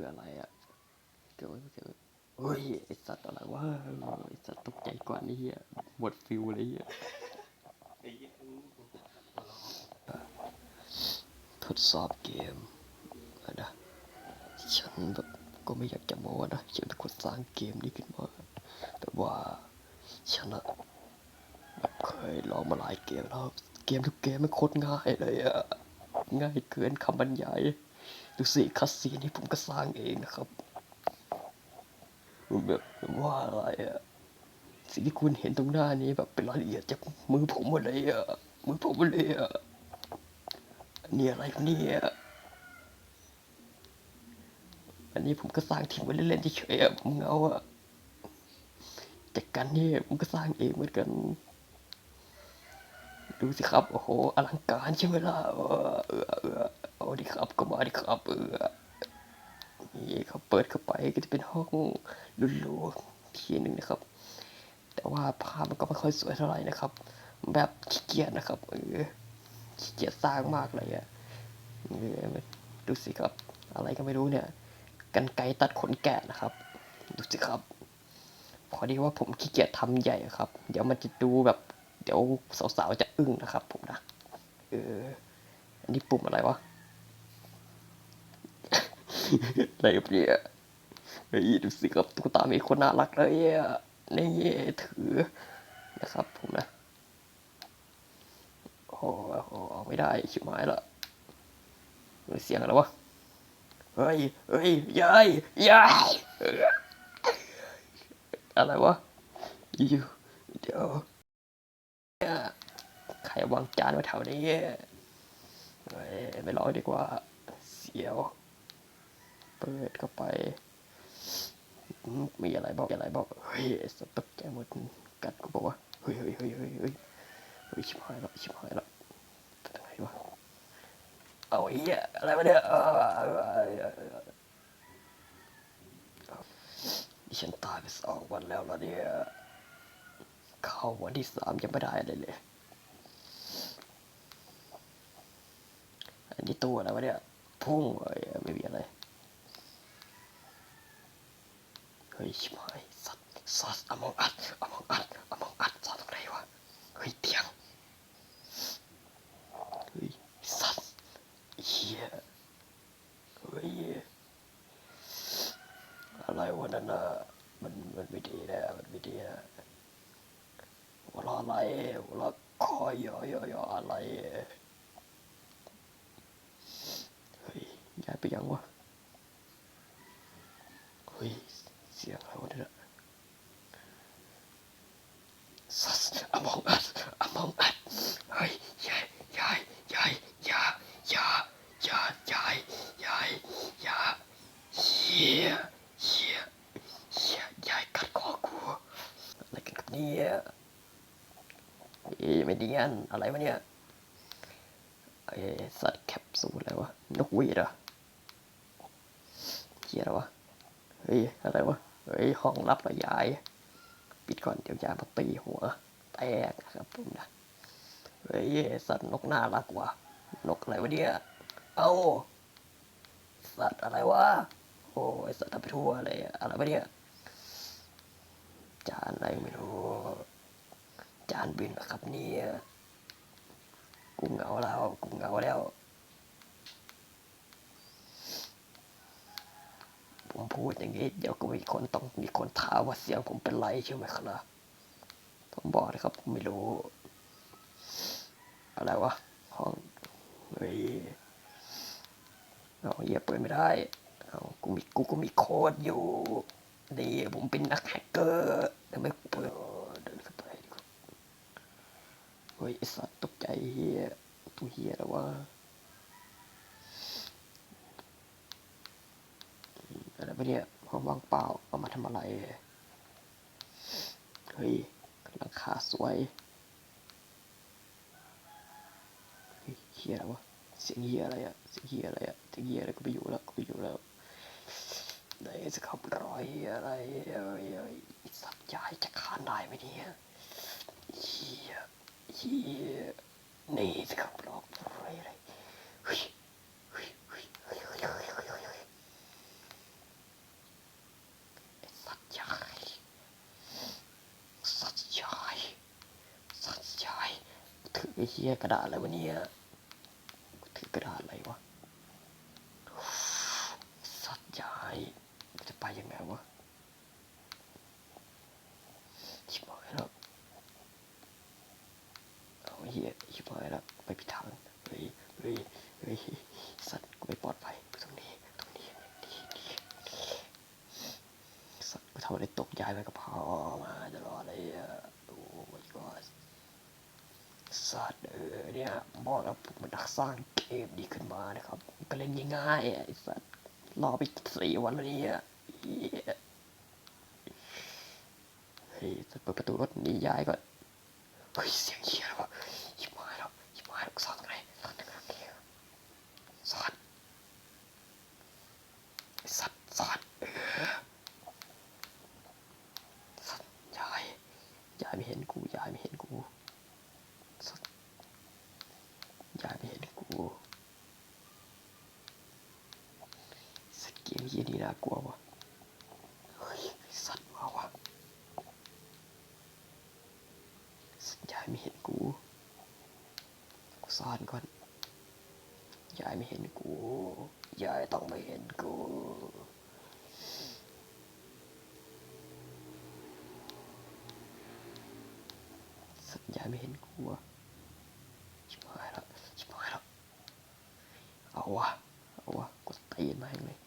คืออะไรอะเกิดเกิดเฮ้ยไอสัตว์อะไรวะไอสัตว์ตกใจกว่านี่เฮียหมดฟิลเลยเฮียไอ้เหี้ยทดสอบเกมอะนะฉันแบบก็ไม่อยากจะโม้นะฉันเป็นคนสร้างเกมนี้ขึ้นมาแต่ว่าฉันอะแบบเคยลองมาหลายเกมแล้ว เกมทุกเกมมันโคตรง่ายเลยอะง่ายเกินคำบรรยาย ดูสิคัสซีนนี่ผมก็สร้างเองนะครับมันแบบว่าอะไรอะสิ่งที่คุณเห็นตรงหน้านี้แบบเป็นรายละเอียดจากมือผมหมดเลยอะมือผมหมดเลยอะนี่อะไรเนี่ยอันนี้ผมก็สร้างทิ้งไว้เล่นๆเฉยๆอะผมเงาอะแต่กันนี่ผมก็สร้างเองเหมือนกัน ดูสิครับ โอ้โหอลังการใช่ไหมล่ะเออเออ เอาดิครับก็มาดิครับเออนี่ครับเปิดเข้าไปก็จะเป็นห้องหรูๆทีหนึ่งนะครับ แต่ว่าภาพมันก็ไม่ค่อยสวยเท่าไหร่นะครับ แบบขี้เกียจนะครับเออขี้เกียจสร้างมากเลยอะเออดูสิครับ อะไรก็ไม่รู้เนี่ยกันไกตัดขนแกะนะครับ ดูสิครับ พอดีว่าผมขี้เกียจทำใหญ่ครับ เดี๋ยวมันจะดูแบบ เดี๋ยวสาวๆจะอึ้งนะครับ ผมนะเอออันนี้ปุ่มอะไรวะ อะไรเนี้ยเฮ้ยดูสิครับตุ๊กตามีคนน่ารักเลยอะนี่ถือนะครับผมนะโอ้โหไม่ได้ชิบหายละเฮ้ยเสียงอะไรวะเฮ้ยเฮ้ยยายยายอะไรวะอยู่เดี๋ยวใครวางจานไว้แถวนี้เฮ้ยไม่ร้องดีกว่า เสียว เปิดเข้าไป มีอะไรบอกอะไรบอกเฮ้ยสตกใจหมดกัดกูบอกว่าเฮ้ยเฮ้ยเฮ้ยเฮ้ยเฮ้ยเฮ้ยชิบหายแล้วชิบหายแล้วเป็นไงวะเอาเหี้ยอะไรวะเนี่ยเออเออเออเออเออนี่ฉันตายไปสองวันแล้วเหรอเนี่ยเข้าวันที่สามยังไม่ได้เลยเลยอันนี้ตัวอะไรวะเนี่ยพุ่งเอ้ยไม่มีอะไรเฮ้ยชิบหายสัตว์สัตว์อมองอัดอมองอัดอมองอัดสัตว์ตรงไหนวะเฮ้ยเตียงเฮ้ยสัตว์เฮียเฮ้ยอะไรวะนั่นน่ะมันมันไม่ดีนะมันไม่ดีนะวเราะอะไรวเราะคอยย่อย่อย่ออะไรเฮ้ยย้ายไปยังวะเฮ้ย สียงอะไรวะเนี่ยสัสอมองอัดอมองอัดเฮ้ยยายยายยายยายายายายยายยาเฮียเฮียเฮียยายกัดคอกูอะไรกันกับเนี่ยเอ้ยไม่เนียนอะไรวะเนี่ยไอ้สัตว์แคปซูลอะไรวะนกหวีดเหรอเฮียอะไรวะเฮ้ยอะไรวะ เฮ้ยห้องลับรอยาย ปิดก่อนเดี๋ยวยายมาตีหัว แตกนะครับผมนะเฮ้ยสัตว์นกน่ารักว่ะนกอะไรวะเนี่ย เอา สัตว์อะไรวะ โอ้ยสัตว์ทำไปทั่วเลยอะไรวะเนี่ยจานอะไรไม่รู้ จานบินเหรอครับเนี่ยกูเหงาแล้วกูเหงาแล้ว ผมพูดอย่างนี้เดี๋ยวก็มีคนต้องมีคนถามว่าเสียงผมเป็นไรใช่ไหมครับผมบอกเลยครับผมไม่รู้ อะไรวะห้องเฮ้ยเอาเหี้ยเปิดไม่ได้เอากูมีกูก็มีโค้ดอยู่ดีผมเป็นนักแฮกเกอร์แต่ไม่เปิดเดินเข้าไปดีกว่าเฮ้ยไอ้สัตว์ตกใจเฮียตัวเฮียแล้ววะอืมอะไร ปะเนี่ยห้องว่างเปล่าเอามาทำอะไรเฮ้ยหลังคาสวยเฮียอะไรวะเสียงเฮียอะไรอะเสียงเฮียอะไรอะเสียงเฮียอะไรก็ไปอยู่แล้วก็ไปอยู่แล้วไหนจะขับรอยอะไรเอ้ยเอ้ยสับยายจะขานได้ไหมเนี่ยเฮียเฮีย ยกระดาษอะไรวะเนี่ยถือกระดาษอะไรวะ สัตว์ใหญ่จะไปยังไงวะชิบหายแล้วเอาเฮียชิบหายแล้วไปผิดทางเฮ้ยเฮ้ยเฮ้ยสัตว์กูไม่ปลอดภัยตรงนี้ตรงนี้นี่นี่สัตว์กูทำอะไรตกย้ายไปกับพ่อมาตลอดเลยอะโอ้ my god สัตว์เออเนี่ยบอกแล้วผมมันนักสร้างเกมดีขึ้นมานะครับก็เล่นง่ายๆไอ้สัตว์รอไปสี่วันแล้วเนี่ยเฮ้ยเฮ้ยเปิดประตูรถหนียายก่อนเฮ้ยเสียงเชียบหายแล้วยิบหายแล้วซ่อนตรงไหนซ่อนตรงไหนซ่อนไอ้สัตว์ซ่อนเออสัตว์ยายยายไม่เห็นกูยายไม่เห็นกูสัตว์ยายไม่เห็นกู สเกมเฮียนี่น่ากลัววะเฮ้ยสัตว์มาวะสัตว์ยายไม่เห็นกู กูซ่อนก่อนยายไม่เห็นกูยายต้องไม่เห็นกูสัตว์ยาไม่เห็นกูวะชิบหายแล้วชิบหายแล้วเอาวะเอาวะกูตีนแม่งเลย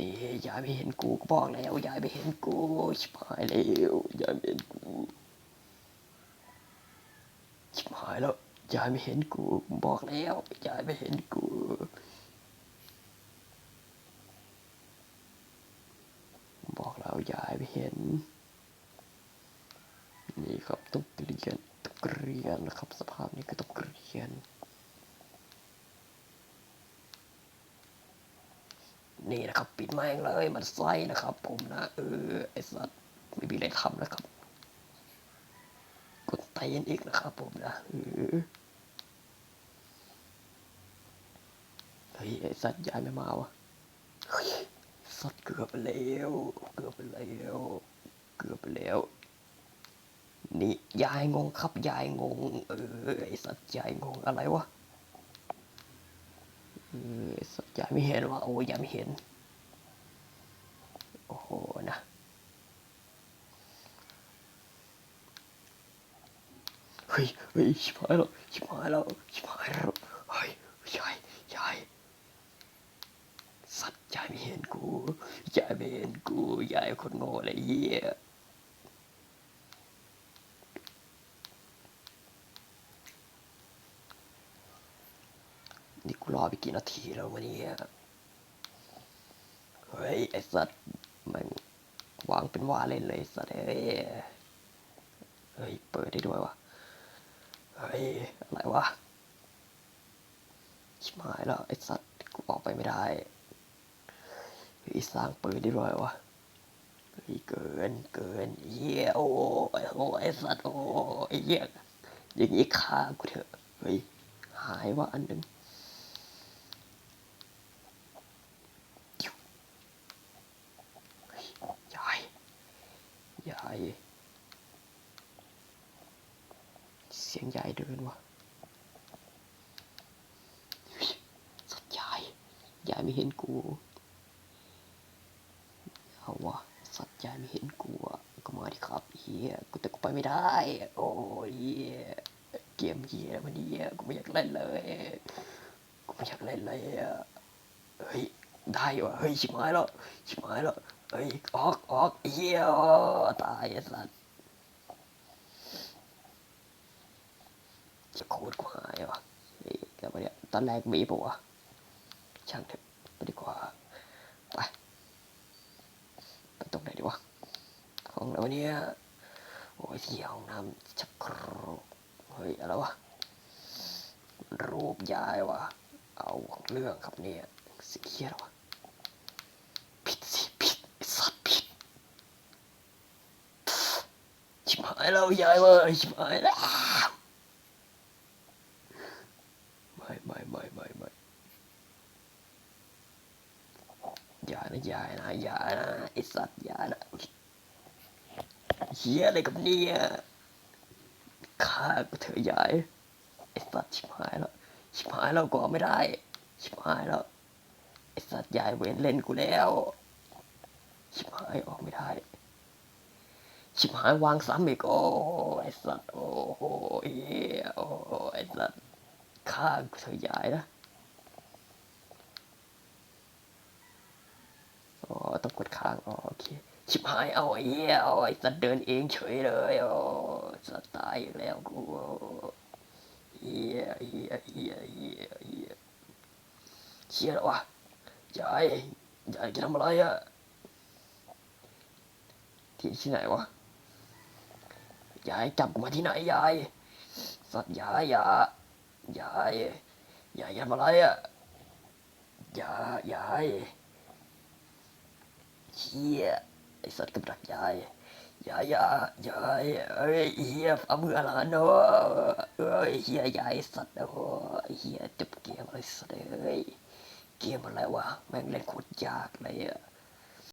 นี่ยายไม่เห็นกูก็บอกแล้วยายไม่เห็นกูชิบหายแล้วยายไม่เห็นกูชิบหายแล้วยายไม่เห็นกูบอกแล้วยายไม่เห็นกูบอกแล้วยายไม่เห็น นี่ครับต้องเกลียนต้องเกลียนนะครับสภาพนี้ก็ต้องเกลียน นี่นะครับ ปิดแม่งเลยมันไส้นะครับ ผมนะเออไอสัตว์ไม่มีอะไรทำนะครับ กดเตนอีกนะครับผมนะเฮ้ยไอสัตว์ยายไม่มาวะเฮ้ยสัตว์เกือบไปแล้วเกือบไปแล้วเกือบไปแล้วนี่ยายงงครับยายงง เออไอสัตว์ยายงงอะไรวะ ออสัตว์ยาไม่เห็นว่าโอ้ยายไม่เห็น โอ้โหนะเฮ้ยเฮ้ยชิบหายแล้วชิบหายแล้วชิบหายแล้วเฮ้ยยายยายสัตว์ยายไม่เห็นกูยายไม่เห็นกูยายคนโง่เลยเหี้ย รอไปกี่นาทีแล้ววะเนี่ยเฮ้ย ไอสัตว์มันวางเป็นว่าเล่นเลยสัตว์เอ้ยเฮ้ย เปิดได้ด้วยวะเฮ้ย อะไรวะ ชิบหายแล้ว ไอ้สัตว์กูออกไปไม่ได้เฮ้ยสร้างเปืนได้ด้วยวะเฮ้ยเกินเกินเยี่ยโอ้ยโอ้ยไอ้สัตว์โอ้ยเยี่ยอย่างนี้ฆ่ากูเถอะ เฮ้ย หายว่าอันหนึ่งเฮ้ยยาย ยายเสียงยายเดินวะสัตว์ยายยายไม่เห็นกูเอาวะสัตว์ยายไม่เห็นกูอะก็มาดิครับเฮียกูแต่กูไปไม่ได้ โอ้ยเกมเฮียมันเฮียกูไม่อยากเล่นเลยกูไม่อยากเล่นเลยอะเฮ้ยได้วะเฮ้ยชิบหายแล้วชิบหายแล้ว เฮ้ยออกออกเฮียตายสัตว์จะโคตรกูหายวะเฮ้ยแล้วมาเนี่ยตอนแรกมีปะวะช่างเถอะไปดีกว่าไปไปตรงไหนดีวะห้องไหนวะเนี่ยโอ้ยที่ห้องน้ำชักโครกเฮ้ยอะไรวะรูปยายวะเอาเรื่องครับเนี่ยสิเคียแล้ววะ ผิดสิผิดไอ้สัตว์ผิด ชิบหายแล้วยายเว้ยชิบหายแล้วไม่ไม่ไม่ไม่ไม่อย่านะอย่านะอย่านะไอสัตว์อย่านะเฮียอะไรกับเนี่ยฆ่ากูเถอะยายไอ้สัตว์ชิบหายแล้วชิบหายแล้วก็ไม่ได้ ชิบหายแล้วไอ้สัตว์ยายเวรเล่นกูแล้วชิบหายออกไม่ได้ ชิบหายวางซ้ำอีก โอ้ไอ้สัตว์ โอ้โหเหี้ยโอ้ไอ้สัตว์ฆ่าเธอยายนะอ๋อต้องกดค้างอ๋อโอเค ชิบหายเอาไอ้เหี้ยเอาไอ้สัตว์เดินเองเฉยเลยโอ้สัตว์ตายอีกแล้วกูโอ้เหี้ยเหี้ยเหี้ยเหี้ยเหี้ยเชี่ยแล้ววะยายยายจะทำอะไรอะที่ที่ไหนวะ ยายจับกูมาที่ไหนยาย สัตว์ยายยายายยายทำอะไรอะยายายเฮียไอสัตว์กับดักยายยายายายเอ้ยเฮียฝ่ามืออะไรเนาะเอ้ยเฮียยายสัตว์โอ้เฮียจบเกมอะไรสัตว์เอ้ยเกมอะไรวะแม่งเล่นโคตรยากเลยอะ